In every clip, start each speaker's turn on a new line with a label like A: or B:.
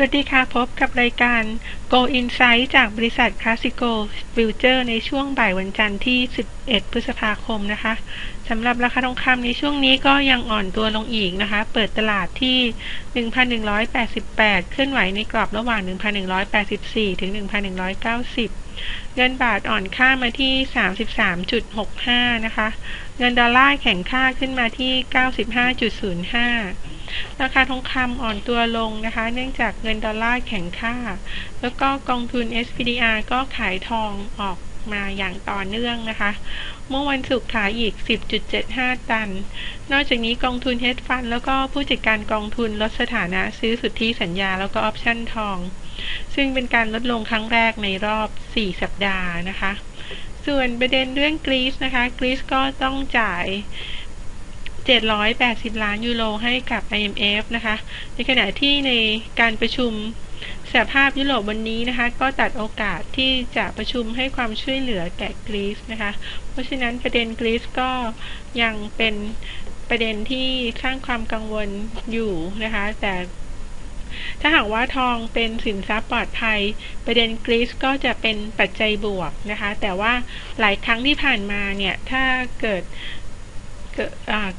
A: สวัสดีค่ะ พบกับรายการ Go Insight จากบริษัท Classico Future ในช่วงบ่ายวันจันทร์ที่ 11 พฤษภาคมนะคะสำหรับราคาทองคำในช่วงนี้ก็ยังอ่อนตัวลงอีกนะคะ เปิดตลาดที่ 1,188 เคลื่อนไหวในกรอบระหว่าง 1,184 ถึง 1,190 เงินบาทอ่อนค่ามาที่ 33.65 นะคะ เงินดอลลาร์แข็งค่าขึ้นมาที่ 95.05 ราคาทองคำอ่อนตัวลงนะคะ เนื่องจากเงินดอลลาร์แข็งค่า แล้วก็กองทุน SPDR ก็ขายทองออกมาอย่างต่อเนื่องนะคะ เมื่อวันศุกร์ขายอีก 10.75 ตัน นอกจากนี้กองทุนเฮดฟันแล้วก็ผู้จัดการกองทุนลดสถานะซื้อสุทธิสัญญาแล้วก็ออปชั่นทอง ซึ่งเป็นการลดลงครั้งแรกในรอบ 4 สัปดาห์นะคะ ส่วนประเด็นเรื่องกรีซนะคะ กรีซก็ต้องจ่าย 780 ล้านยูโรให้กับ IMF นะคะ ในขณะที่ในการประชุมสหภาพยุโรปวันนี้นะคะ ก็ตัดโอกาสที่จะประชุมให้ความช่วยเหลือแก่กรีซนะคะ เพราะฉะนั้นประเด็นกรีซก็ยังเป็นประเด็นที่สร้างความกังวลอยู่นะคะ แต่ถ้าหากว่าทองเป็นสินทรัพย์ปลอดภัย ประเด็นกรีซก็จะเป็นปัจจัยบวกนะคะ แต่ว่าหลายครั้งที่ผ่านมาเนี่ย ถ้าเกิด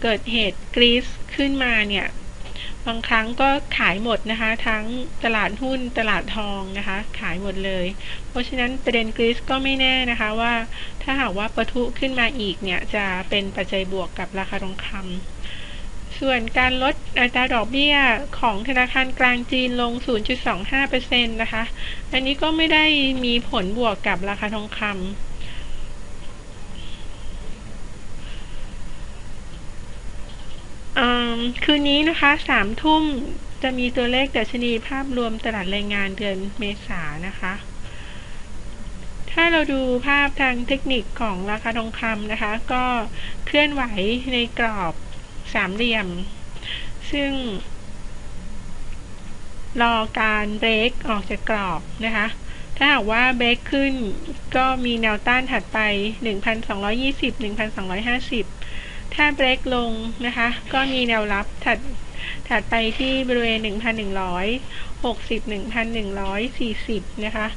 A: เกิดเหตุกรีซขึ้นมาเนี่ย บางครั้งก็ขายหมดนะคะ ทั้งตลาดหุ้นตลาดทองนะคะ ขายหมดเลย เพราะฉะนั้นประเด็นกรีซก็ไม่แน่นะคะว่าถ้าหากว่าประทุขึ้นมาอีกเนี่ยจะเป็นปัจจัยบวกกับราคาทองคำส่วนการลดอัตราดอกเบี้ยของธนาคารกลางจีนลง 0.25%นะคะ อันนี้ก็ไม่ได้มีผลบวกกับราคาทองคำ คืนนี้นะคะสามทุ่มจะมีตัวเลขดัชนีภาพรวมตลาดแรงงานเดือนเมษานะคะ ถ้าเราดูภาพทางเทคนิคของราคาทองคำนะคะ ก็เคลื่อนไหวในกรอบสามเหลี่ยม ซึ่ง รอการเบรกออกจากกรอบนะคะถ้าหากว่าเบรกขึ้นก็มีแนวต้านถัดไป 1,220-1,250 ถ้าเบรกลงนะคะ ก็มีแนวรับถัดถัดไปที่บริเวณ 1,160 1,140 นะคะ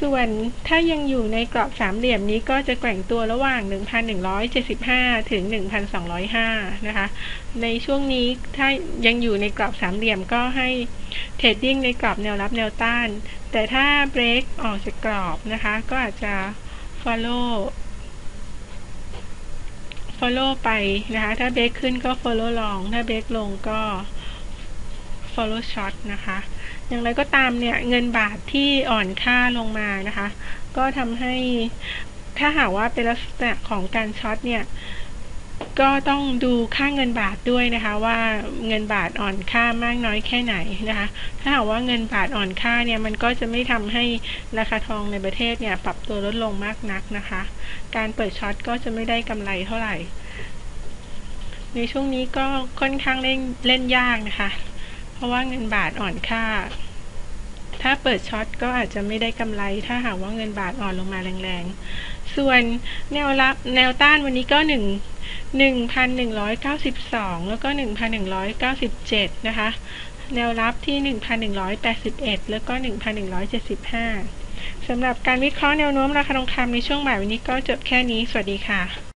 A: ส่วนถ้ายังอยู่ในกรอบสามเหลี่ยมนี้ก็จะแกว่งตัวระหว่าง 1,175 ถึง 1,205 นะคะ ในช่วงนี้ถ้ายังอยู่ในกรอบสามเหลี่ยมก็ให้เทรดดิ้งในกรอบแนวรับแนวต้าน แต่ถ้าเบรกออกจากกรอบนะคะ ก็อาจจะ follow follow ไปนะคะ ถ้าเบรกขึ้นก็ follow long ถ้าเบรกลงก็ follow short นะคะ อย่างไรก็ตามเนี่ย เงินบาทที่อ่อนค่าลงมานะคะ ก็ทำให้ถ้าหากว่าเป็นลักษณะของการช็อตเนี่ย ก็ต้องดูค่าเงินบาทด้วยนะคะว่าเงินบาทอ่อนค่ามากน้อยแค่ไหนนะคะ ถ้าหากว่าเงินบาทอ่อนค่าเนี่ยมันก็จะไม่ทำให้ราคาทองในประเทศเนี่ยปรับตัวลดลงมากนักนะคะ การเปิดช็อตก็จะไม่ได้กำไรเท่าไหร่ ในช่วงนี้ก็ค่อนข้างเล่นเล่นยากนะคะ เพราะว่าเงินบาทอ่อนค่า ถ้าเปิดช็อตก็อาจจะไม่ได้กำไร ถ้าหากว่าเงินบาทอ่อนลงมาแรงๆ ส่วนแนวรับแนวต้านวันนี้ก็หนึ่ง 1,192 แล้วก็ 1,197 นะคะ แนวรับที่ 1,181 แล้วก็ 1,175สำหรับการวิเคราะห์แนวโน้มราคาทองคำในช่วงบ่ายวันนี้ก็จบแค่นี้ สวัสดีค่ะ